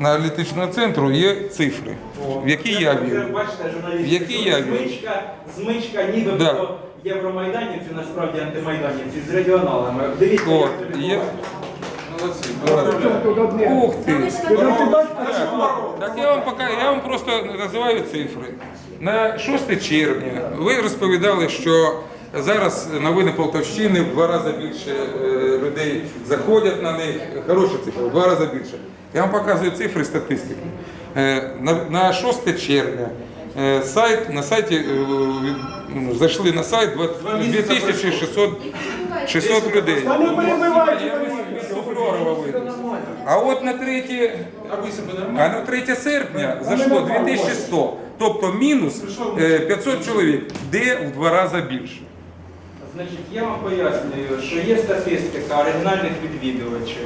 аналітичного центру є цифри, в які я вірю. Бачите, журналісти, які я вірю. змичка, змичка ніби Да. про євромайданівців, насправді антимайданівців з регіоналами. Дивіться, От, як це є. відбувається. Молодці. Ух ти! Так я вам пока, я вам просто називаю цифри. На 6 червня ви розповідали, що зараз новини Полтавщини в два рази більше е, людей заходять на них. Хороша цифра, в два рази більше. Я вам показую цифри статистики. Е, На, на 6 червня е, сайт, на сайті ну, зайшли на сайт 2600 600 людей. А от на 3, а на 3 серпня зайшло 2100, тобто мінус е, 500 чоловік, де в два рази більше. Значить, я вам пояснюю, що є статистика оригінальних відвідувачів,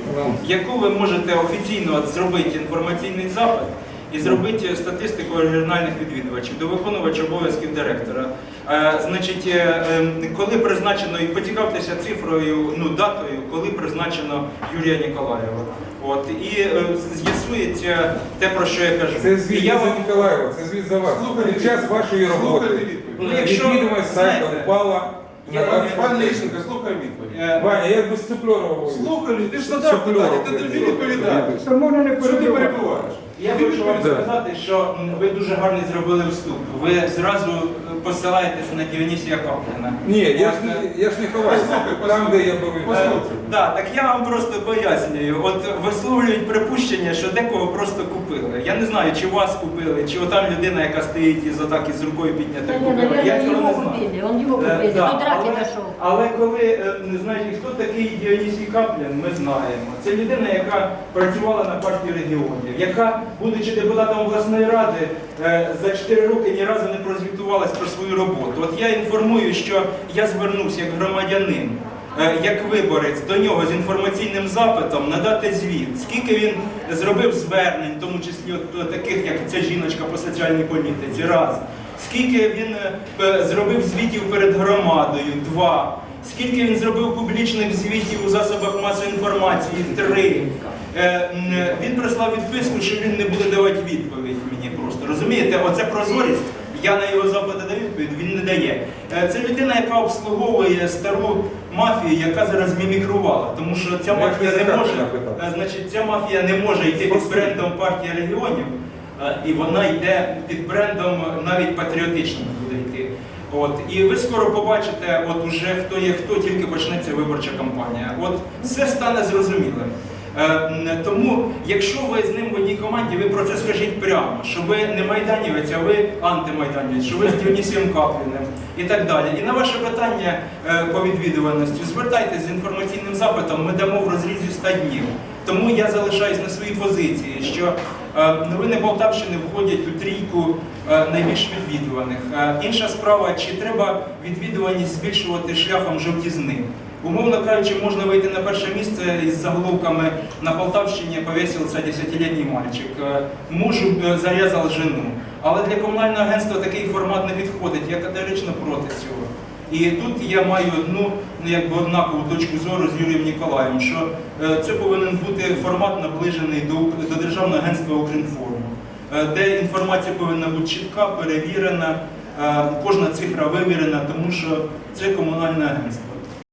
яку ви можете офіційно зробити інформаційний запит і зробити статистику оригінальних відвідувачів до виконувача обов'язків директора. Е, значить, е, е, коли призначено, і поцікавтеся цифрою, ну датою, коли призначено Юрія Ніколаєва. От і е, з'ясується те, про що я кажу. Це І звіт я за вам Ніколаєва, це звіт за вас. Під час вашої роботи. Ну, якщо, Відвідуваність сайта знаєте, впала я- 20%. Пан Лещенко, слухай відповідь. е, Ваня, я без суфлерова. Слухай, ти ж задав питання, ти тобі відповідаєш. То можна не Що ти перебивати. перебуваєш? Я хочу вам Да. сказати, що ви дуже гарний зробили вступ. Ви зразу посилаєтесь на Діонісія Капліна. Ні, я ж не, я ж не ховаюся. Там, де я був. Е, Да, так я вам просто пояснюю. От висловлюють припущення, що декого просто купили. Я не знаю, чи вас купили, чи отам людина, яка стоїть із отак із рукою піднятою не, купила. Я наверное, цього не его знаю. купили, он его Е, купили, да, до драки але- дошел. Але коли е, не знаєте, хто такий Діонісій Каплін, ми знаємо. Це людина, яка працювала на партії регіонів, яка, будучи депутатом обласної ради, е, за 4 роки ні разу не прозвітувалась про свою роботу. От я інформую, що я звернувся як громадянин. е, Як виборець до нього з інформаційним запитом надати звіт, скільки він зробив звернень, в тому числі от, таких, як ця жіночка по соціальній політиці, раз. Скільки він е, зробив звітів перед громадою? Два. Скільки він зробив публічних звітів у засобах масової інформації? Три. Е, Він прислав відписку, що він не буде давати відповідь мені просто. Розумієте, оце прозорість. Я на його запити даю відповідь, він не дає. Е, Це людина, яка обслуговує стару мафію, яка зараз мімікрувала. Тому що ця мафія не може, е, значить, ця мафія не може йти під брендом партії регіонів. І вона йде під брендом навіть патріотичним буде йти. От і ви скоро побачите, от уже хто є хто, тільки почнеться виборча кампанія. От все стане зрозумілим. Е, Тому, якщо ви з ним в одній команді, ви про це скажіть прямо, що ви не майданівець, а ви антимайданівець, що ви з Діонісієм Капліним і так далі. І на ваше питання е, по відвідуваності звертайтеся з інформаційним запитом, ми дамо в розрізі 100 днів. Тому я залишаюсь на своїй позиції, що новини Полтавщини входять у трійку е, найбільш відвідуваних. Е, Інша справа, чи треба відвідуваність збільшувати шляхом жовтізни. Умовно кажучи, можна вийти на перше місце із заголовками на Полтавщині повісився 10-літній мальчик. Е, Мужу е, зарізав жену. Але для комунального агентства такий формат не підходить. Я категорично проти цього. І тут я маю одну ну, якби однакову точку зору з Юрієм Ніколаєм, що е, це повинен бути формат наближений до, до Державного агентства Укрінформу, е, де інформація повинна бути чітка, перевірена, е, кожна цифра вимірена, тому що це комунальне агентство.